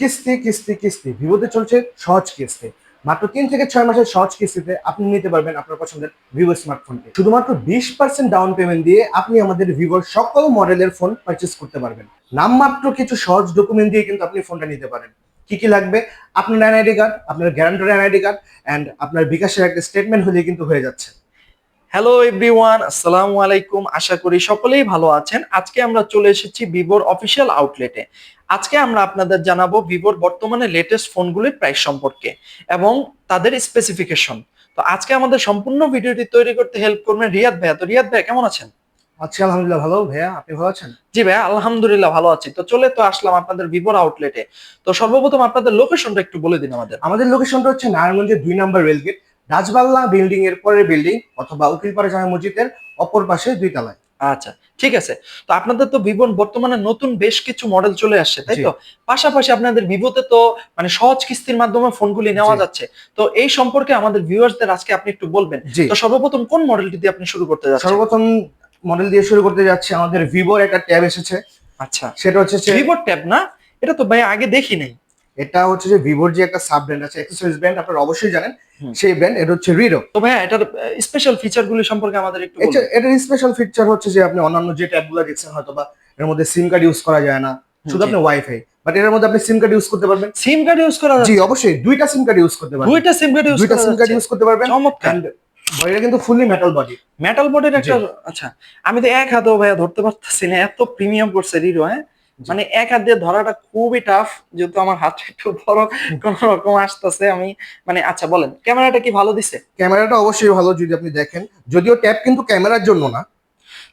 কিস্তি কিস্তি কিস্তি। ভিভোতে চলছে সহজ কিস্তি। মাত্র তিন থেকে ছয় মাসের সহজ কিস্তিতে আপনি নিতে পারবেন আপনার পছন্দের ভিভো স্মার্টফোনটি শুধুমাত্র বিশ পার্সেন্ট ডাউন পেমেন্ট দিয়ে আপনি আমাদের ভিভোর সকল মডেলের ফোন পারচেস করতে পারবেন। নামমাত্র কিছু সহজ ডকুমেন্ট দিয়ে কিন্তু আপনি ফোনটা নিতে পারেন। কি কি লাগবে? আপনার এনআইডি কার্ড আপনার গ্যারান্টার এনআইডি কার্ড অ্যান্ড আপনার বিকাশের একটা স্টেটমেন্ট হলে কিন্তু হয়ে যাচ্ছে। হ্যালো এভরিওয়ান আসসালামু আলাইকুম। আশা করি সকলেই ভালো আছেন। আজকে আমরা চলে এসেছি ভিভোর অফিসিয়াল আউটলেটে আজকে আমরা আপনাদের জানাব ভিভোর বর্তমানে লেটেস্ট ফোনগুলির প্রাইস সম্পর্কে এবং তাদের স্পেসিফিকেশন তো আজকে আমাদের সম্পূর্ণ ভিডিওটি তৈরি করতে হেল্প করবেন রিয়াদ ভাইয়া। তো রিয়াদ ভাইয়া কেমন আছেন? আচ্ছা আলহামদুলিল্লাহ ভালো। ভাইয়া আপনি ভালো আছেন? জি ভাইয়া আলহামদুলিল্লাহ ভালো আছি। তো চলে তো আসলাম আপনাদের ভিভোর আউটলেটে তো সর্বপ্রথম আপনাদের লোকেশনটা একটু বলে দিন আমাদের। আমাদের লোকেশনটা হচ্ছে নারায়ণগঞ্জের দুই নম্বর রেলগেট রাজবাংলা বিল্ডিং এর পরের বিল্ডিং অথবা উকিলপাড়া জামা মসজিদের অপর পাশে দুই তলায়। আচ্ছা ঠিক আছে। তো আপনাদের তো ভিভোর বর্তমানে নতুন বেশ কিছু মডেল চলে আসছে তাই তো? পাশাপাশি আপনাদের ভিভোতে তো মানে সহজ কিস্তির মাধ্যমে ফোনগুলি নেওয়া যাচ্ছে। তো এই সম্পর্কে আমাদের ভিউয়ার্সদের আজকে আপনি একটু বলবেন। তো সর্বপ্রথম কোন মডেলটি দিয়ে আপনি শুরু করতে যাচ্ছেন? সর্বপ্রথম মডেল দিয়ে শুরু করতে যাচ্ছে আমাদের ভিভোর একটা ট্যাব এসেছে। আচ্ছা। সেটা হচ্ছে ভিভোর ট্যাব না? এটা তো ভাই আগে দেখি নাই। এটা হচ্ছে যে ভিভোর যে একটা সাব ব্র্যান্ড আছে অ্যাক্সেসরিজ ব্র্যান্ড আপনারা অবশ্যই জানেন সেই ব্র্যান্ড এটা হচ্ছে রিডো তো ভাই এটার স্পেশাল ফিচার গুলি সম্পর্কে আমাদের একটু বলুন। এটার স্পেশাল ফিচার হচ্ছে যে আপনি অন্যান্য যে ট্যাবগুলো দেখছেন হয়তো বা এর মধ্যে সিম কার্ড ইউজ করা যায় না শুধু আপনি ওয়াইফাই বাট এর মধ্যে আপনি সিম কার্ড ইউজ করতে পারবেন। সিম কার্ড ইউজ করা জি অবশ্যই দুইটা সিম কার্ড ইউজ করতে পারবেন। দুইটা সিম কার্ড ইউজ দুইটা সিম কার্ড ইউজ করতে পারবেন চমৎকার। বডিটা কিন্তু ফুললি মেটাল বডি মেটাল বডির। একটা আচ্ছা আমি তো এক হাতেও ভাইয়া ধরতে পারতেছি না এত প্রিমিয়াম করছে রিরো হ্যাঁ। মানে এক হাত দিয়ে ধরাটা খুবই টাফ যেহেতু আমার হাতটা একটু বড় কোন রকম আসতেছে আমি মানে আচ্ছা বলেন ক্যামেরাটা কি ভালো দিছে? ক্যামেরাটা অবশ্যই ভালো যদি আপনি দেখেন যদিও ট্যাব কিন্তু ক্যামেরার জন্য না।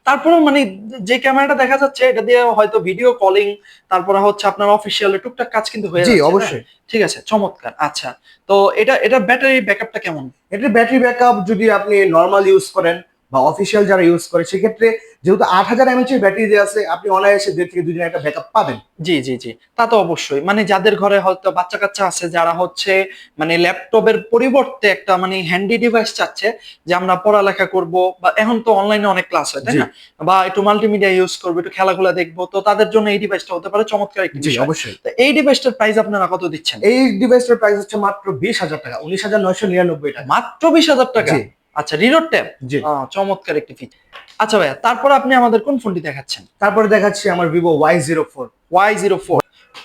তারপরে মানে যে ক্যামেরাটা দেখা যাচ্ছে এটা দিয়ে হয়তো ভিডিও কলিং তারপরে হচ্ছে আপনার অফিসিয়াল টুকটাক কাজ কিন্তু হয়ে যাচ্ছে? অবশ্যই। ঠিক আছে চমৎকার আচ্ছা। তো এটা এটা ব্যাটারি ব্যাকআপটা কেমন? এটার ব্যাটারি ব্যাকআপ যদি আপনি নর্মাল ইউজ করেন বা অফিসিয়াল যারা ইউজ করে সেক্ষেত্রে যেহেতু আট হাজার এমএচ এর ব্যাটারি দেওয়া আছে আপনি অনায়াসে দেড় থেকে দুই দিন একটা ব্যাকআপ পাবেন। জি জি জি। তা তো অবশ্যই। মানে যাদের ঘরে হয়তো বাচ্চা কাচ্চা আছে যারা হচ্ছে মানে ল্যাপটপের পরিবর্তে একটা মানে হ্যান্ডি ডিভাইস চাচ্ছে যে আমরা পড়ালেখা করব বা এখন তো অনলাইনে অনেক ক্লাস হয় তাই না? বা একটু মাল্টিমিডিয়া ইউজ করব একটু খেলাধুলা দেখব তো তাদের জন্য এই ডিভাইসটা হতে পারে চমৎকার একটি বিষয়। অবশ্যই। তো এই ডিভাইসটার প্রাইস আপনারা কত দিচ্ছেন? এই ডিভাইসটার প্রাইস হচ্ছে মাত্র বিশ হাজার টাকা উনিশ হাজার নয়শো নিরানব্বই টাকা। মাত্র বিশ হাজার টাকা? আচ্ছা রিরোড ট্যাব জি। চমৎকার একটি ফিচার আচ্ছা ভাইয়া তারপর আপনি আমাদের কোন ফোনটি দেখাচ্ছেন? তারপরে দেখাচ্ছি আমার Vivo Y zero four Y zero four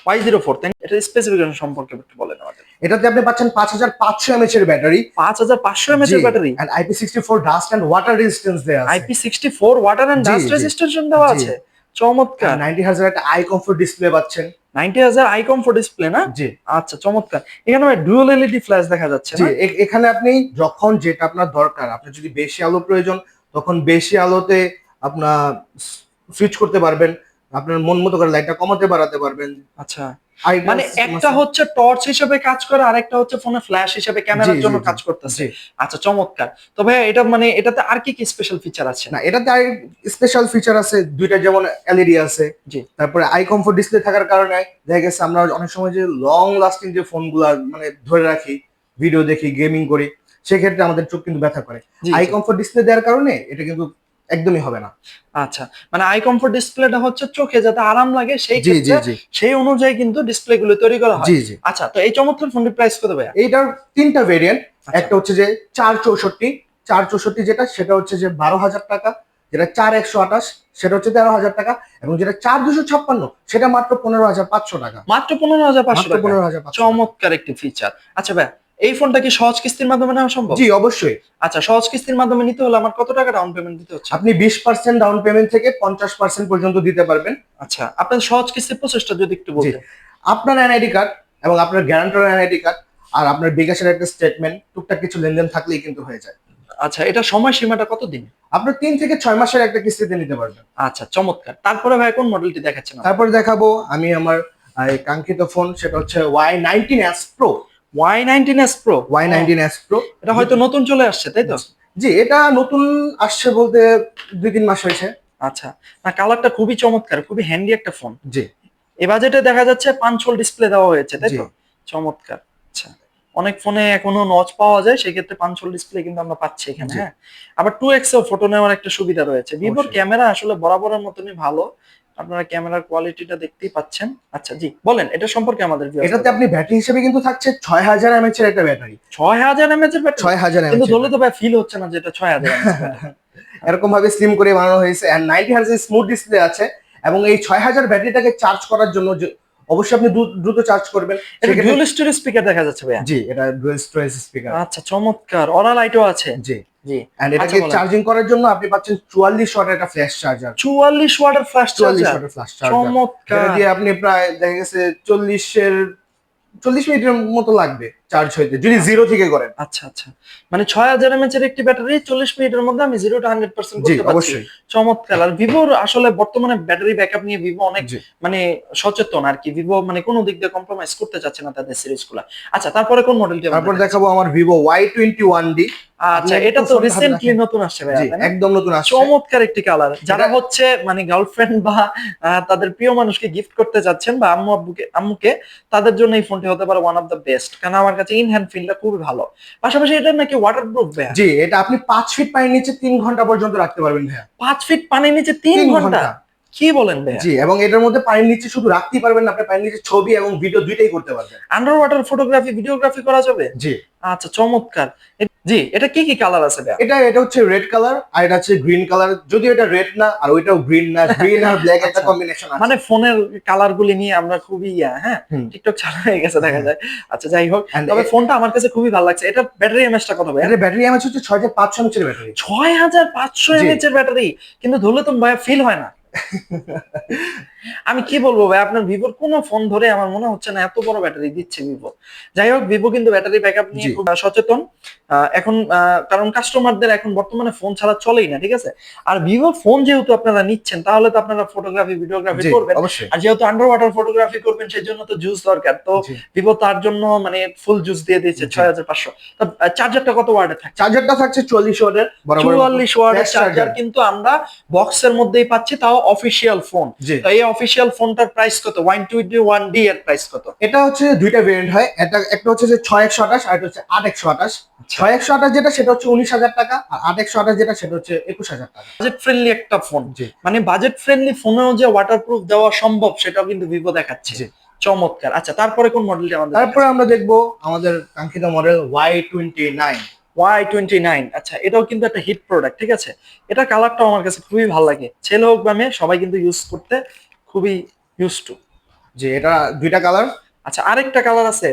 Y zero four? এটার স্পেসিফিকেশন সম্পর্কে একটু বলেন আমাদের। এটাতে আপনি পাচ্ছেন পাঁচ হাজার পাঁচশো এমএচ এর ব্যাটারি পাঁচ হাজার পাঁচশো এমএচ এর battery and IP sixty four dust and water resistance দেওয়া আছে। IP sixty four water and G, dust জি। রেজিস্ট্রেশন দেওয়া আছে? চমৎকার। নাইনটি হাজার একটা আই কমফোর্ট ডিসপ্লে পাচ্ছেন। নাইনটি হাজার আই কমফোর্ট ডিসপ্লে না? জি। আচ্ছা চমৎকার। এখানে ডুয়াল এলইডি ফ্ল্যাশ দেখা যাচ্ছে জি এখানে আপনি যখন যেটা আপনার দরকার আপনার যদি বেশি আলো প্রয়োজন তখন বেশি আলোতে আপনার সুইচ করতে পারবেন। আপনার মন মতো করে লাইটটা কমাতে বাড়াতে পারবেন। আচ্ছা। মানে একটা হচ্ছে টর্চ হিসেবে কাজ করে আর একটা হচ্ছে ফোনে ফ্ল্যাশ হিসেবে ক্যামেরার জন্য কাজ করতেছে। আচ্ছা চমৎকার। তবে এটা মানে এটাতে আর কি কি স্পেশাল ফিচার আছে? না এটাতে আর স্পেশাল ফিচার আছে দুইটা যেমন এলইডি আছে জি। তারপরে আই কমফোর্ট ডিসপ্লে থাকার কারণে দেখা গেছে আমরা অনেক সময় যে লং লাস্টিং যে ফোনগুলো মানে ধরে রাখি ভিডিও দেখি গেমিং করি সেক্ষেত্রে আমাদের চোখ কিন্তু ব্যথা করে। আই। কমফোর্ট ডিসপ্লে দেওয়ার কারণে এটা কিন্তু একদমই হবে না। আচ্ছা মানে আই কমফোর্ট ডিসপ্লেটা হচ্ছে চোখে যাতে আরাম লাগে সেই ক্ষেত্রে সেই অনুযায়ী কিন্তু ডিসপ্লে গুলো তৈরি করা হয়। জি জি। আচ্ছা তো এই চমৎকার ফোনটির প্রাইস কত ভাইয়া? এইটার তিনটা ভেরিয়েন্ট আচ্ছা। একটা হচ্ছে যে চার চৌষট্টি চার চৌষট্টি যেটা সেটা হচ্ছে যে বারো হাজার টাকা যেটা চার একশো আঠাশ সেটা হচ্ছে তেরো হাজার টাকা এবং যেটা চার দুশো ছাপ্পান্ন সেটা মাত্র পনেরো হাজার পাঁচশো টাকা। মাত্র পনেরো হাজার পাঁচশো পনেরো হাজার। চমৎকার একটি ফিচার আচ্ছা ভাই এই ফোনটা কি সহজ কিস্তির মাধ্যমে নেওয়া সম্ভব? জি অবশ্যই। আচ্ছা সহজ কিস্তির মাধ্যমে নিতে হলে আমার কত টাকা ডাউন পেমেন্ট দিতে হচ্ছে? আপনি বিশ পার্সেন্ট ডাউন পেমেন্ট থেকে পঞ্চাশ পার্সেন্ট পর্যন্ত দিতে পারবেন। আচ্ছা আপনার সহজ কিস্তির প্রসেসটা যদি একটু বলতেন। আপনার এনআইডি কার্ড এবং আপনার গ্যারান্টার এনআইডি কার্ড আর আপনার বিকাশের একটা স্টেটমেন্ট টুকটাক কিছু লেনদেন থাকলেই কিন্তু হয়ে যায়। আচ্ছা এটা সময় সীমাটা কত দিন? আপনার তিন থেকে ছয় মাসের একটা কিস্তিতে নিতে পারবেন। আচ্ছা চমৎকার। তারপরে ভাই কোন মডেলটি দেখাচ্ছেন? আপনি? তারপর দেখাবো আমি আমার কাঙ্ক্ষিত ফোন সেটা হচ্ছে Y nineteen S pro Y nineteen S pro Y nineteen S pro এটা হয়তো নতুন চলে আসছে তাই তো? জি এটা নতুন আসছে বলতে দুই তিন মাস হয়েছে। আচ্ছা না কালারটা খুবই চমৎকার খুবই হ্যান্ডি একটা ফোন জি। এ বাজেটে দেখা যাচ্ছে পাঁচশোল ডিসপ্লে দেওয়া হয়েছে তাই তো? চমৎকার আচ্ছা। অনেক ফোনে এখনও নচ পাওয়া যায় সেক্ষেত্রে পাঁচশোল ডিসপ্লে কিন্তু আমরা পাচ্ছি এখানে হ্যাঁ? আবার টু এক্সেও ফটো নেওয়ার একটা সুবিধা রয়েছে। ভিভোর ক্যামেরা আসলে বরাবরের মতনই ভালো। আপনারা ক্যামেরার কোয়ালিটিটা দেখতেই পাচ্ছেন। আচ্ছা জি বলেন এটা সম্পর্কে আমাদের এটাতে আপনি ব্যাটারি হিসেবে কিন্তু থাকছে ছয় হাজার এমএচ এর একটা ব্যাটারি। ছয় হাজার এমএচ এর ব্যাটারি? ছয় হাজার কিন্তু ধরলে তো ভাই ফিল হচ্ছে না যেটা ছয় হাজার এরকম ভাবে স্লিম করে বানানো হয়েছে। And ninety hertz smooth display আছে। এবং এই ছয় হাজার ব্যাটারিটাকে চার্জ করার জন্য যে- অবশ্যই আপনি দ্রুত চার্জ করবেন। এটা ডুয়াল স্টোরেজ স্পিকার দেখা যাচ্ছে ভাইয়া। জি এটা ডুয়াল স্টোরেজ স্পিকার আচ্ছা চমৎকার। অরা লাইটও আছে। জি। জি। এন্ড এটাকে চার্জিং করার জন্য আপনি পাচ্ছেন চুয়াল্লিশ ওয়াটের একটা ফ্ল্যাশ চার্জার চুয়াল্লিশ ওয়াটের ফ্ল্যাশ চুয়াল্লিশ চার্জার ওয়াটের ফ্ল্যাশ চার্জার চমৎকার। দিয়ে আপনি প্রায় দেখা গেছে চল্লিশের চল্লিশ মিনিটের মতো লাগবে। চার্জ হইতে যদি জিরো থেকে করেন। আচ্ছা আচ্ছা। মানে ছয় হাজার এমএচ এর একটি ব্যাটারি চল্লিশ মিনিটের মধ্যে আমি জিরো টু হান্ড্রেড পার্সেন্ট জি করতে পারছি। অবশ্যই। চমৎকার। আর ভিভোর আসলে বর্তমানে ব্যাটারি ব্যাকআপ নিয়ে ভিভো অনেক মানে সচেতন আর কি। ভিভো মানে কোনো দিক দিয়ে কম্প্রোমাইজ করতে চাচ্ছে না তাদের সিরিজগুলা। আচ্ছা তারপরে কোন মডেলটি তারপর দেখাবো আমার Vivo Y twenty one D আচ্ছা এটা তো রিসেন্টলি নতুন আসছে না? একদম নতুন আসছে। চমৎকার একটি কালার যারা হচ্ছে মানে গার্লফ্রেন্ড বা তাদের প্রিয় মানুষকে গিফট করতে যাচ্ছেন বা আম্মু আব্বুকে আম্মুকে তাদের জন্য এই ফোনটি হতে পারে ওয়ান অফ দ্য বেস্ট কারণ আমার কাছে ইন হ্যান্ড ফিলটা খুবই ভালো। পাশাপাশি এটা নাকি ওয়াটারপ্রুফ ভাইয়া। জি এটা আপনি পাঁচ ফিট পানির নিচে তিন ঘণ্টা পর্যন্ত রাখতে পারবেন ভাইয়া। পাঁচ ফিট পানির নিচে তিন ঘণ্টা? কি বলেন ভাইয়া? জি এবং এটার মধ্যে পানির নিচে শুধু রাখতেই পারবেন না আপনি পানির নিচে ছবি এবং ভিডিও দুইটাই করতে পারবেন। আন্ডার ওয়াটার ফটোগ্রাফি ভিডিওগ্রাফি করা যাবে? জি। আচ্ছা চমৎকার। জি এটা কি কি কালার আছে এটা এটা হচ্ছে রেড কালার আর এটা হচ্ছে গ্রিন কালার যদিও এটা রেড না আর ওইটাও গ্রিন না গ্রিন আর ব্ল্যাক একটা আচ্ছা। কম্বিনেশন আছে। মানে ফোনের কালার গুলি নিয়ে আমরা খুবই ইয়া হ্যাঁ। টিকটক চালু হয়ে গেছে দেখা যায়। আচ্ছা যাই হোক। তবে ফোনটা আমার কাছে খুবই ভালো লাগছে। এটা ব্যাটারি এমএচটা কত এটা ব্যাটারি এমএচ হচ্ছে ছয় হাজার পাঁচশো এমএচের ব্যাটারি ছয় হাজার পাঁচশো জি। এমএচ এর ব্যাটারি কিন্তু ধরলে তো ভাইয়া ফিল হয় না। আমি কি বলব ভাই আপনার ভিভোর কোন ফোন ধরে আমার মনে হচ্ছে না এত বড় ব্যাটারি দিচ্ছে ভিভো। যাই হোক ভিভো কিন্তু ব্যাটারি ব্যাকআপ নিয়ে খুব সচেতন। এখন কারণ কাস্টমারদের এখন বর্তমানে ফোন ছাড়া চলেই না ঠিক আছে? আর ভিভো ফোন যেহেতু আপনারা নিচ্ছেন তাহলে তো আপনারা ফটোগ্রাফি ভিডিওগ্রাফি করবেন। আর যেহেতু আন্ডার ওয়াটার ফটোগ্রাফি করবেন সেই জন্য তো জুস দরকার। তো ভিভো তার জন্য মানে ফুল জুস দিয়ে দিয়েছে। ছয় হাজার পাঁচশো। চার্জারটা কত ওয়ার্ডে থাকে চার্জারটা থাকছে চল্লিশ ওয়াটের বরাবর চুয়াল্লিশ ওয়ার্ডের চার্জার কিন্তু আমরা বক্সের মধ্যেই পাচ্ছি তাও অফিসিয়াল ফোন এই অফিসিয়াল ফোনটার প্রাইস কত? ওয়ান টোয়েন্টি ওয়ান ডি এর প্রাইস কত? এটা হচ্ছে দুইটা ভেরিয়েন্ট হয়। এটা একটা হচ্ছে যে ছয় একশো আঠাশ আর হচ্ছে আট একশো আঠাশ। আচ্ছা। ছয় একশো আঠাশ যেটা সেটা হচ্ছে উনিশ হাজার টাকা আর আট একশো আঠাশ যেটা সেটা হচ্ছে একুশ হাজার টাকা। বাজেট ফ্রেন্ডলি একটা ফোন মানে বাজেট ফ্রেন্ডলি ফোনেও যে ওয়াটারপ্রুফ দেওয়া সম্ভব সেটাও কিন্তু ভিভো দেখাচ্ছে। চমৎকার। আচ্ছা তারপরে কোন মডেলটা আমাদের তারপরে আমরা দেখব আমাদের কাঙ্ক্ষিত model Y twenty nine Y twenty nine আচ্ছা এটাও কিন্তু একটা হিট প্রোডাক্ট ঠিক আছে? এটা কালারটাও আমার কাছে খুবই ভালো লাগে। ছেলে হোক বা মেয়ে সবাই কিন্তু ইউজ করতে খুবই ইউজ টু যে এটা দুইটা কালার আচ্ছা আরেকটা কালার আছে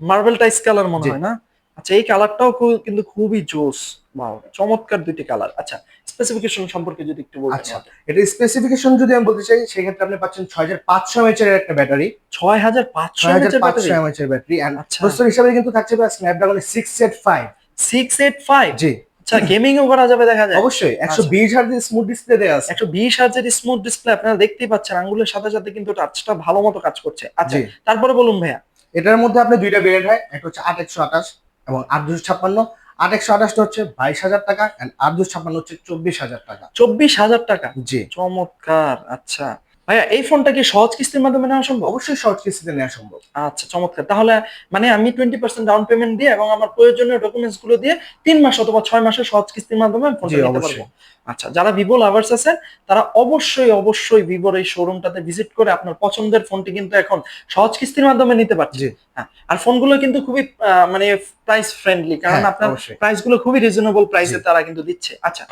মার্বেল টাইস কালার মনে হয় না? আচ্ছা এই কালারটাও কিন্তু খুবই জোস বাও চমৎকার দুইটি কালার আচ্ছা স্পেসিফিকেশন সম্পর্কে যদি একটু বলতেন আচ্ছা এটা স্পেসিফিকেশন যদি আমি বলতে চাই সেক্ষেত্রে আপনি পাচ্ছেন ছয় হাজার পাঁচশো এমএচ এর একটা ব্যাটারি ছয় হাজার পাঁচশো পাঁচশো এমএচ এর ব্যাটারি এন্ড আচ্ছা। প্রসেসর হিসাবে কিন্তু থাকছে Snapdragon six set five six eight five G. আচ্ছা গেমিং ও করা যাবে দেখা যায়। অবশ্যই একশো আচ্ছা। বিশ হার্জের স্মুথ ডিসপ্লে দেওয়া আছে। একশো বিশ হাজার স্মুথ ডিসপ্লে আপনারা দেখতেই পাচ্ছেন আঙ্গুলের সাথে সাথে কিন্তু টাচটা ভালো মতো কাজ করছে। আচ্ছা তারপরে বলুন ভাইয়া। এটার মধ্যে আপনি দুইটা ভেরিয়েন্ট হয় একটা হচ্ছে আট একশো আঠাশ এবং আট দুশো ছাপ্পান্ন। আট একশো আঠাশটা হচ্ছে বাইশ হাজার টাকা এন্ড আট দুশো ছাপ্পান্ন হচ্ছে চব্বিশ হাজার টাকা। চব্বিশ হাজার টাকা? জি। চমৎকার আচ্ছা। ভাইয়া এই ফোনটা কি সহজ কিস্তির মাধ্যমে নেওয়া সম্ভব? অবশ্যই সহজ কিস্তিতে নেওয়া সম্ভব। আচ্ছা চমৎকার। তাহলে মানে আমি টোয়েন্টি পার্সেন্ট ডাউন পেমেন্ট দিয়ে এবং আমার প্রয়োজনীয় ডকুমেন্টসগুলো দিয়ে তিন মাস অথবা ছয় মাসের সহজ কিস্তির মাধ্যমে ফোনটা নিতে পারব। আচ্ছা যারা ভিভো লাভার্স আছেন তারা অবশ্যই অবশ্যই ভিভোর এই শোরুমটাতে ভিজিট করে আপনার পছন্দের ফোনটি কিন্তু এখন সহজ কিস্তির মাধ্যমে নিতে পারছে হ্যাঁ আর ফোনগুলো কিন্তু খুবই মানে প্রাইস ফ্রেন্ডলি কারণ হ্যাঁ, আপনার অবশ্যই। প্রাইসগুলো খুবই রিজনেবল প্রাইসে তারা কিন্তু দিচ্ছে। আচ্ছা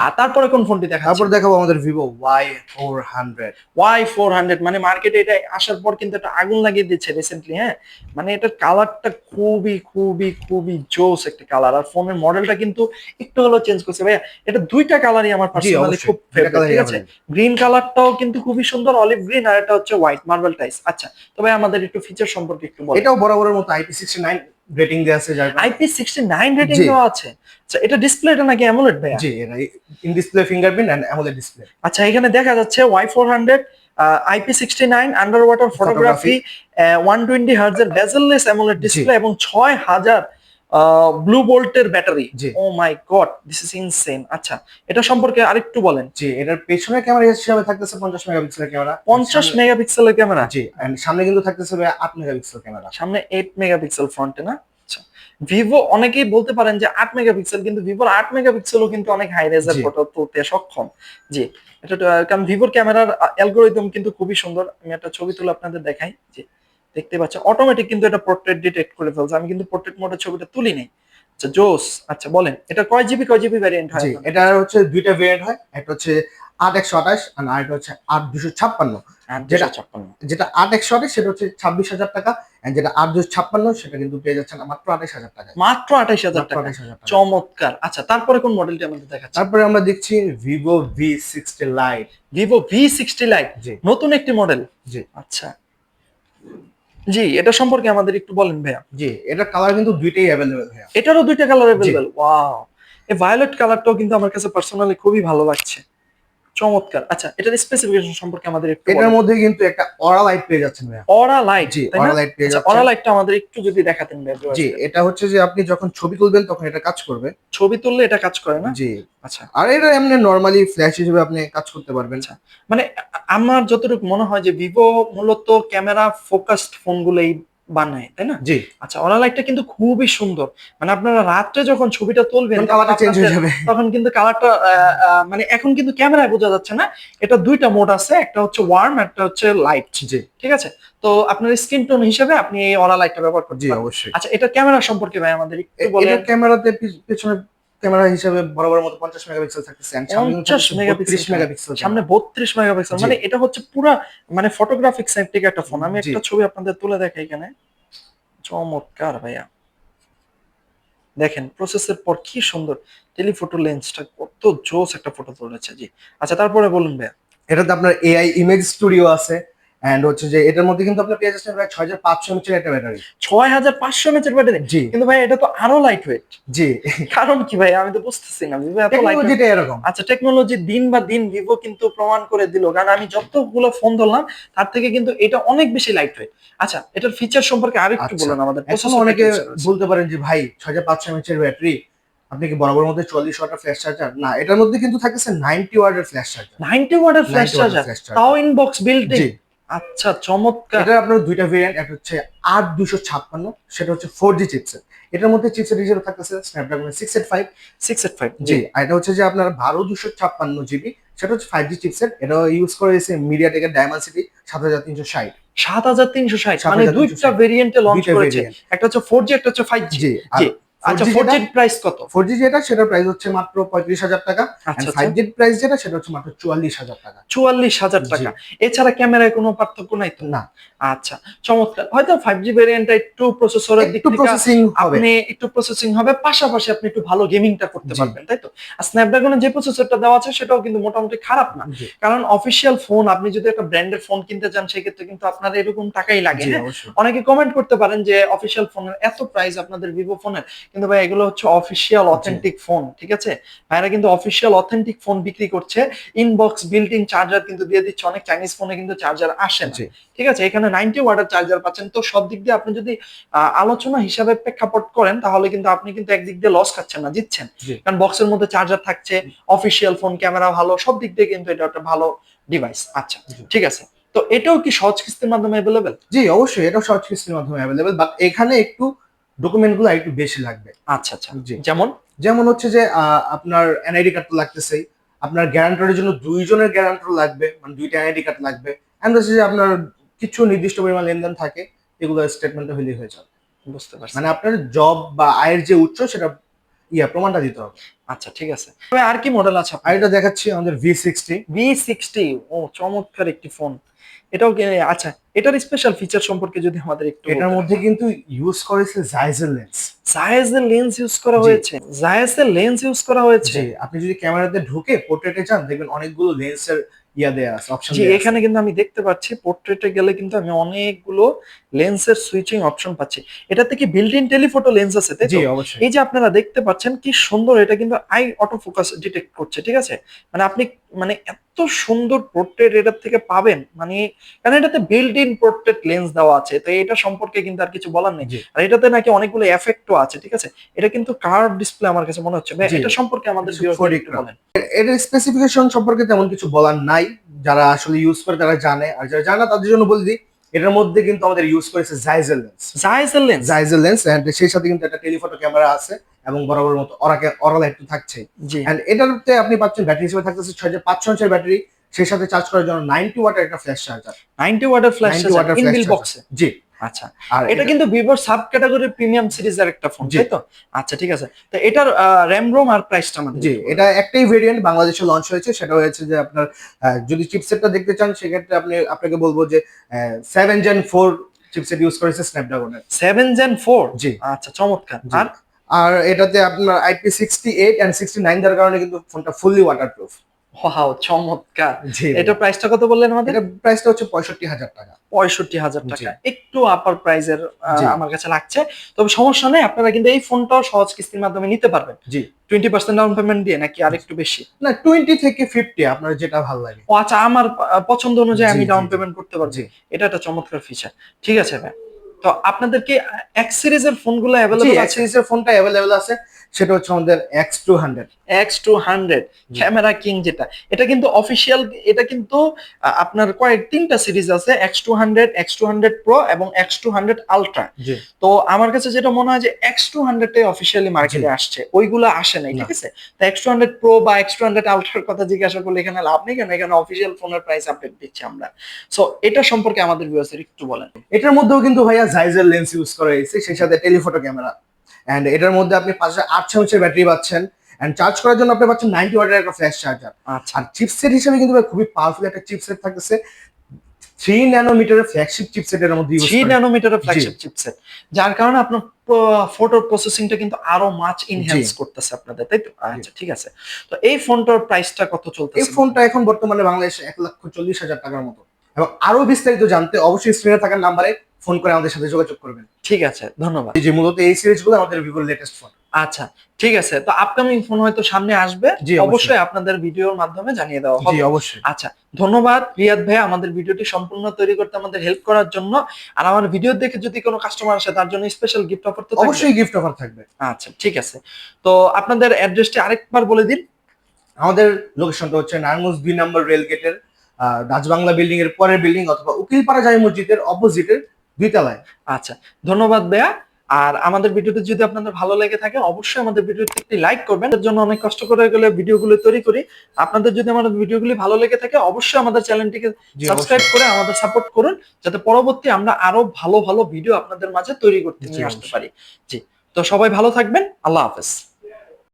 আর তারপরে কোন ফোনটি দেখা তারপর দেখাবো আমাদের Vivo Y four hundred Y four hundred মানে মার্কেটে এটা আসার পর কিন্তু একটা আগুন লাগিয়ে দিচ্ছে রিসেন্টলি হ্যাঁ? মানে এটার কালারটা খুবই খুবই খুবই জোস একটা কালার আর ফোনের মডেলটা কিন্তু একটু হলেও চেঞ্জ করছে। ভাইয়া এটা দুইটা কালারই আমার পার্সোনালি খুব ফেভারিট ঠিক আছে? গ্রিন কালারটাও কিন্তু খুবই সুন্দর অলিভ গ্রিন আর এটা হচ্ছে হোয়াইট মার্বেল টাইস আচ্ছা তবে আমাদের একটু ফিচার সম্পর্কে একটু বল এটাও বরাবরের মতো আইপি সিক্সটি নাইন রেটিং দেয়া আছে যার আইপি সিক্সটি নাইন রেটিং জি। দেওয়া আছে। আচ্ছা এটা ডিসপ্লেটা নাকি অ্যামোলেড ভাই জি এটা in display fingerprint and AMOLED display আচ্ছা এখানে দেখা যাচ্ছে Y four hundred IP sixty nine under water photography one twenty হার্জের bezelless AMOLED display এবং ছয় হাজার blue বোল্টের battery. Oh my god this is insane আচ্ছা এটা সম্পর্কে আরেকটু বলেন। জি এটার পেছনের ক্যামেরা হিসেবে থাকতেছে পঞ্চাশ মেগাপিক্সেলের ক্যামেরা পঞ্চাশ মেগাপিক্সেলের ক্যামেরা জি এন্ড সামনে কিন্তু থাকতেছে ভাই আট মেগাপিক্সেল ক্যামেরা সামনে এইট মেগাপিক্সেল ফ্রন্টে না? আচ্ছা ভিভো অনেকেই বলতে পারেন যে আট মেগাপিক্সেল কিন্তু ভিভোর আট মেগাপিক্সেলও কিন্তু অনেক হাই রেজার। ফটো তুলতে সক্ষম। জি এটা কারণ ভিভোর ক্যামেরার অ্যালগোরিদম কিন্তু খুবই সুন্দর। আমি একটা ছবি তুলে আপনাদের দেখাই। জি। দেখতে পাচ্ছেন অটোমেটিক কিন্তু এটা পোর্ট্রেট ডিটেক্ট করে ফেলছে। আমি কিন্তু পোর্ট্রেট মোডে ছবিটা তুলি নাই আচ্ছা জোস আচ্ছা বলেন এটা কয় জিবি কয় জিবি ভ্যারিয়েন্ট হয় এটা হচ্ছে দুইটা ভেরিয়েন্ট হয় একটা হচ্ছে আট একশো আঠাশ আর আরেকটা হচ্ছে আট দুশো ছাপ্পান্ন। যেটা ছাপ্পান্ন। যেটা আট একশো আঠাশ সেটা হচ্ছে ছাব্বিশ হাজার টাকা যেটা আট দুশো ছাপ্পান্ন সেটা কিন্তু পেয়ে যাচ্ছেন মাত্র আঠাশ হাজার টাকা মাত্র আঠাশ হাজার টাকা। চমৎকার। আচ্ছা তারপরে কোন মডেলটি আমাদের দেখাচ্ছে? তারপরে আমরা দেখছি Vivo V sixty lite Vivo V sixty lite নতুন একটি মডেল জি। আচ্ছা। জি এটা সম্পর্কে আমাদের একটু বলেন ভাইয়া। জি এটা কালার কিন্তু দুইটাই অ্যাভেলেবেল ভাইয়া। এটারও দুইটা কালার অ্যাভেলেবেল ওয়াও এই ভায়োলেট কালারটাও কিন্তু আমার কাছে পার্সোনালি খুবই ভালো লাগছে। চমৎকার। আচ্ছা এটার স্পেসিফিকেশন সম্পর্কে আমাদের একটু এটার মধ্যে কিন্তু একটা অরা লাইট পেয়ে যাচ্ছেন ভাইয়া। অরা লাইট জি অরা লাইট পেয়ে আচ্ছা যাচ্ছেন অরা লাইটটা আমাদের একটু যদি দেখাতেন ভাইয়া জি এটা হচ্ছে যে আপনি যখন ছবি তুলবেন তখন এটা কাজ করবে। ছবি তুললে এটা কাজ করে না? জি। আচ্ছা। আর এটা এমনি নরমালি ফ্ল্যাশ হিসেবে আপনি কাজ করতে পারবেন। মানে আমার যতটুকু মনে হয় যে ভিভো মূলত ক্যামেরা ফোকাসড ফোনগুলোই বানায় তাই না? জি। আচ্ছা অরা লাইটটা কিন্তু খুবই সুন্দর। মানে আপনারা রাত্রে যখন ছবিটা তুলবেন কালারটা চেঞ্জ হয়ে যাবে। তখন কিন্তু কালারটা মানে এখন কিন্তু ক্যামেরায় বোঝা যাচ্ছে না। এটা দুইটা মোড আছে একটা হচ্ছে ওয়ার্ম একটা হচ্ছে লাইট জি। ঠিক আছে? তো আপনার স্ক্রিন টোন হিসেবে আপনি এই অরা লাইটটা ব্যবহার করছেন জি অবশ্যই। আচ্ছা এটা ক্যামেরা সম্পর্কে ভাই আমাদের একটু বলেন। এটা ক্যামেরাতে পিছনে ক্যামেরা হিসেবে বরাবর মতো পঞ্চাশ মেগাপিক্সেল থাকতেছে 50 মেগাপিক্সেল 32 মেগাপিক্সেল সামনে বত্রিশ মেগাপিক্সেল। মানে এটা হচ্ছে পুরা মানে ফটোগ্রাফিক সেন্ট্রিক একটা ফোন আমি একটা ছবি আপনাদের তুলে দেখাই এখানে। চমৎকার ভাইয়া। দেখেন প্রসেসের পর কি সুন্দর টেলিফটো লেন্সটা কত জোস একটা ফটো তুলেছে জি। আচ্ছা তারপরে বলুন ভাইয়া। এটাতে আপনার এআই ইমেজ স্টুডিও আছে। এন্ড হচ্ছে যে এটার মধ্যে কিন্তু আপনার পেয়ে যাচ্ছেন প্রায় ছয় হাজার পাঁচশো এমএচের একটা ব্যাটারি ছয় হাজার পাঁচশো এমএচের ব্যাটারি জি। কিন্তু ভাই এটা তো আরও লাইট ওয়েট জি। কারণ কি ভাই আমি তো বুঝতেছি না টেকনোলজিটা এরকম। আচ্ছা টেকনোলজি দিন বা দিন ভিভো কিন্তু প্রমাণ করে দিল। কারণ আমি যতগুলো ফোন ধরলাম তার থেকে কিন্তু এটা অনেক বেশি লাইট ওয়েট আচ্ছা এটার ফিচার সম্পর্কে আরেকটু আচ্ছা, বলুন আমাদের এখন অনেকে বলতে পারেন যে ভাই ছয় হাজার পাঁচশো এমএচের ব্যাটারি আপনি কি বরাবর মধ্যে চল্লিশ ওয়াটের ফ্ল্যাশ চার্জার না এটার মধ্যে কিন্তু থাকতেছে নাইনটি ওয়াটের ফ্ল্যাশ চার্জার 90 ওয়াটের ফ্ল্যাশ 90 watt চার্জার। তাও ইনবক্স বিল্ট আচ্ছা চমৎকার। এটা আপনার দুইটা ভেরিয়েন্ট একটা হচ্ছে আট দুশো ছাপ্পান্ন সেটা হচ্ছে ফোর জি চিপসেট এটার মধ্যে চিপসেট হিসেবে থাকতেছে Snapdragon six eight five 685 G. আর এটা হচ্ছে যে আপনার বারো দুশো ছাপ্পান্ন জিবি সেটা হচ্ছে ফাইভ জি চিপসেট এটা ইউজ করে এসে মিডিয়াটেকের ডায়মন্সিটি সাত হাজার তিনশো ষাট। 7360 মানে 7360 দুইটা ভেরিয়েন্টে লঞ্চ করেছে। একটা হচ্ছে 4G একটা হচ্ছে 5G জি জি। আচ্ছা 4G এর প্রাইস কত? ফোর জি যেটা সেটার প্রাইস হচ্ছে মাত্র পঁয়ত্রিশ হাজার টাকা আচ্ছা প্রাইস যেটা সেটা হচ্ছে মাত্র চুয়াল্লিশ হাজার টাকা। চুয়াল্লিশ হাজার টাকা। এছাড়া ক্যামেরায় কোনো পার্থক্য নাই তো? না। আচ্ছা চমৎকার। হয়তো ফাইভ ভেরিয়েন্টটা একটু প্রসেসরের দিক থেকে প্রসেসিং হবে। আপনি একটু প্রসেসিং হবে পাশাপাশি আপনি একটু ভালো গেমিংটা করতে পারবেন তাই তো? আর স্ন্যাপড্রাগনের যে প্রসেসরটা দেওয়া আছে সেটাও কিন্তু মোটামুটি খারাপ না। কারণ অফিসিয়াল ফোন আপনি যদি একটা ব্র্যান্ডের ফোন কিনতে চান সেক্ষেত্রে কিন্তু আপনার এরকম টাকাই লাগে হ্যাঁ? অনেকে কমেন্ট করতে পারেন যে অফিসিয়াল ফোনের এত প্রাইস আপনাদের ভিভো ফোনের কিন্তু ভাই এগুলো হচ্ছে অফিসিয়াল অথেন্টিক ফোন ঠিক আছে? ভাইরা কিন্তু অফিসিয়াল অথেন্টিক ফোন বিক্রি করছে। ইনবক্স বিল্ট ইন চার্জার কিন্তু দিয়ে দিচ্ছে। অনেক চাইনিজ ফোনে কিন্তু চার্জার আসে না। ঠিক আছে? এখানে নাইনটি ওয়াটের চার্জার পাচ্ছেন। তো সব দিক দিয়ে আপনি যদি আলোচনা হিসাবে প্রেক্ষাপট করেন তাহলে কিন্তু আপনি কিন্তু একদিক দিয়ে লস খাচ্ছেন না জিতছেন। কারণ বক্সের মধ্যে চার্জার থাকছে অফিসিয়াল ফোন ক্যামেরা ভালো সব দিক দিয়ে কিন্তু এটা একটা ভালো ডিভাইস আচ্ছা ঠিক আছে? তো এটাও কি সহজ কিস্তির মাধ্যমে অ্যাভেলেবেল জি অবশ্যই এটাও শর্ট কিস্তির মাধ্যমে অ্যাভেলেবেল বাট এখানে একটু ডকুমেন্টগুলো একটু বেশি লাগবে। আচ্ছা আচ্ছা। যেমন? যেমন হচ্ছে যে আপনার এনআইডি কার্ড তো লাগতেছেই। আপনার গ্যারান্টারের জন্য দুইজনের গ্যারান্টার লাগবে মানে দুইটা এনআইডি কার্ড লাগবে। এন্ড হচ্ছে যে আপনার কিছু নির্দিষ্ট পরিমাণ লেনদেন থাকে এগুলো স্টেটমেন্টে হলেই হয়ে যাবে। বুঝতে পারছি। মানে আপনার জব বা আয়ের যে উৎস সেটা ইয়া প্রমাণটা দিতে হবে। আচ্ছা ঠিক আছে। তবে আর কি মডেল আছে আর এটা দেখাচ্ছি আমাদের ভি সিক্সটি ভি সিক্সটি ও চমৎকার একটি ফোন এটাও আচ্ছা এটার স্পেশাল ফিচার সম্পর্কে যদি আমাদের একটু এটার মধ্যে কিন্তু ইউজ করেছে জাইজের লেন্স জায়েজের লেন্স ইউজ করা। হয়েছে? জায়েজের লেন্স ইউজ করা হয়েছে? আপনি যদি ক্যামেরাতে ঢুকে পোর্ট্রেটে চান দেখবেন অনেকগুলো লেন্সের ইয়া দেয়া আছে অপশন জি এখানে কিন্তু আমি দেখতে পাচ্ছি পোর্ট্রেটে গেলে কিন্তু আমি অনেকগুলো লেন্সের সুইচিং অপশন পাচ্ছি। এটাতে কি বিল্ট ইন টেলিফটো লেন্স আছে তাই? জি অবশ্যই। এই যে আপনারা দেখতে পাচ্ছেন কি সুন্দর এটা কিন্তু আই অটো ফোকাস ডিটেক্ট করছে ঠিক আছে? মানে আপনি মানে সুন্দর পোর্ট্রেট এটার থেকে পাবেন। মানে কারণ এটাতে বিল্ট ইন পোর্ট্রেট লেন্স দেওয়া আছে তো এটা সম্পর্কে কিন্তু আর কিছু বলার নেই। আর এটাতে নাকি অনেকগুলো এফেক্টও আছে ঠিক আছে? এটা কিন্তু কার্ভ ডিসপ্লে আমার কাছে মনে হচ্ছে। এটা সম্পর্কে আমাদের কিছু viewers দের 4D একটু বলেন স্পেসিফিকেশন সম্পর্কে তেমন কিছু বলার নাই। যারা আসলে ইউজ করে তারা জানে। আর যারা জানে তাদের জন্য বলে দিই এটার মধ্যে কিন্তু আমাদের ইউজ করেছে Zeiss lens Zeiss lens Zeiss lens and সেই সাথে কিন্তু একটা টেলিফটো ক্যামেরা আছে। এবং বরাবর মতো অরাকে অরাল একটু থাকছে। এন্ড এটাতে আপনি পাচ্ছেন ব্যাটারি হিসেবে থাকতেছে ছয় হাজার পাঁচশো ইঞ্চের ব্যাটারি সেই সাথে চার্জ করার জন্য নাইনটি ওয়াটের একটা ফ্ল্যাশ চার্জার 90 ওয়াটের ফ্ল্যাশ নাইনটি ওয়াটের ইনবিল বক্সে জি। আচ্ছা। আর এটা কিন্তু ভিভোর সাব ক্যাটাগরি প্রিমিয়াম সিরিজের একটা ফোন তাই তো? আচ্ছা ঠিক আছে। তো এটার র্যাম রোম আর প্রাইসটা আমাদের জি এটা একটাই ভেরিয়েন্ট বাংলাদেশে লঞ্চ হয়েছে। সেটা হয়েছে যে আপনার যদি চিপসেটটা দেখতে চান সেক্ষেত্রে আপনি আপনাকে বলব যে seven gen four chipset use করেছে স্ন্যাপড্রাগনের 7 জেন 4 জি। আচ্ছা চমৎকার। আর আর এটাতে আপনার IP sixty eight and sixty nine দেওয়ার কারণে কিন্তু ফোনটা ফুললি ওয়াটার প্রুফ ওয়াও চমৎকার এটা প্রাইসটা কত বললেন আমাদের? এটা প্রাইসটা হচ্ছে পঁয়ষট্টি হাজার টাকা। পঁয়ষট্টি হাজার টাকা। একটু আপার প্রাইজের আমার কাছে লাগছে। তবে সমস্যা নেই আপনারা কিন্তু এই ফোনটাও সহজ কিস্তির মাধ্যমে নিতে পারবেন। জি। টোয়েন্টি পার্সেন্ট ডাউন পেমেন্ট দিয়ে নাকি আর একটু বেশি? না টোয়েন্টি থেকে ফিফটি আপনার যেটা ভালো লাগে। ও আচ্ছা আমার পছন্দ অনুযায়ী আমি ডাউন পেমেন্ট করতে পারছি এটা একটা চমৎকার ফিচার ঠিক আছে ভাই। তো আপনাদের কি এক্স সিরিজের ফোনগুলো অ্যাভেলেবল আছে? সিরিজের ফোনটা অ্যাভেলেবল আছে। সেটা হচ্ছে আমাদের X two hundred X two hundred camera king যেটা। এটা কিন্তু অফিসিয়াল এটা কিন্তু আপনার কয়েক তিনটা সিরিজ আছে? X two hundred X two hundred pro এবং এক্স টু হান্ড্রেড আলট্রা তো আমার কাছে যেটা মনে হয় যে এক্স টু হান্ড্রেডটাই অফিসিয়ালি মার্কেটে আসছে। ওইগুলো আসে নাই ঠিক আছে? তো এক্স টু হান্ড্রেড প্রো বা এক্স টু হান্ড্রেড আলট্রার কথা জিজ্ঞাসা করলে এখানে লাভ নেই কেন? এখানে অফিসিয়াল ফোনের প্রাইস আপডেট দিচ্ছি আমরা। সো এটা সম্পর্কে আমাদের ভিউয়ার্সের একটু বলেন। এটার মধ্যেও কিন্তু ভাইয়া জাইজের লেন্স ইউজ করা হয়েছে সেই সাথে টেলিফটো ক্যামেরা এন্ড এটার মধ্যে আপনি পাঁচ হাজার আটশো ইঞ্চের ব্যাটারি পাচ্ছেন। এন্ড চার্জ করার জন্য আপনি পাচ্ছেন নাইনটি ওয়াটের একটা ফ্ল্যাশ চার্জার আচ্ছা। আর চিপসেট হিসেবে কিন্তু খুবই পাওয়ারফুল একটা চিপসেট থাকতেছে। থ্রি ন্যানোমিটারের ফ্ল্যাগশিপ চিপসেটের মধ্যে থ্রি ন্যানোমিটারের ফ্ল্যাগশিপ চিপসেট যার কারণে আপনার ফটো প্রসেসিংটা কিন্তু আরও মাচ ইনহ্যান্স করতেছে আপনাদের তাই তো? আচ্ছা ঠিক আছে। তো এই ফোনটার প্রাইসটা কত এই ফোনটা এখন বর্তমানে বাংলাদেশে এক লক্ষ চল্লিশ হাজার টাকার মতো। এবং আরও বিস্তারিত জানতে অবশ্যই স্ক্রিনে থাকার নাম্বারে ফোন করে আমাদের সাথে যোগাযোগ করবেন। ঠিক আছে ধন্যবাদ। এই যে মূলত এই সিরিজগুলো আমাদের ভিভোর লেটেস্ট ফোন আচ্ছা ঠিক আছে তো আপকামিং ফোন হয়তো সামনে আসবে। জি, অবশ্যই। আপনাদের ভিডিওর মাধ্যমে জানিয়ে দেওয়া হবে। জি অবশ্যই। আচ্ছা ধন্যবাদ রিয়াদ ভাই আমাদের ভিডিওটি সম্পূর্ণ তৈরি করতে আমাদের হেল্প করার জন্য। আর আমার ভিডিও দেখে যদি কোনো কাস্টমার আসে তার জন্য স্পেশাল গিফট অফার তো অবশ্যই গিফট অফার থাকবে। আচ্ছা ঠিক আছে। তো আপনাদের অ্যাড্রেসটি আরেকবার বলে দিন। আমাদের লোকেশনটা হচ্ছে নারায়ণগঞ্জ দুই নম্বর রেল গেটের রাজবাংলা বিল্ডিং এর পরের বিল্ডিং অথবা উকিলপাড়া জামি মসজিদের অপোজিটের দুই তলায় আচ্ছা ধন্যবাদ বেয়া আর আমাদের ভিডিওটি যদি আপনাদের ভালো লেগে থাকে অবশ্যই আমাদের ভিডিওটি একটি লাইক করবেন। এর জন্য অনেক কষ্ট করে গেলে ভিডিওগুলো তৈরি করি। আপনাদের যদি আমাদের ভিডিওগুলি ভালো লেগে থাকে অবশ্যই আমাদের চ্যানেলটিকে সাবস্ক্রাইব করে আমাদের সাপোর্ট করুন যাতে পরবর্তী আমরা আরও ভালো ভালো ভিডিও আপনাদের মাঝে তৈরি করতে নিয়ে আসতে পারি। জি তো সবাই ভালো থাকবেন। আল্লাহ হাফেজ।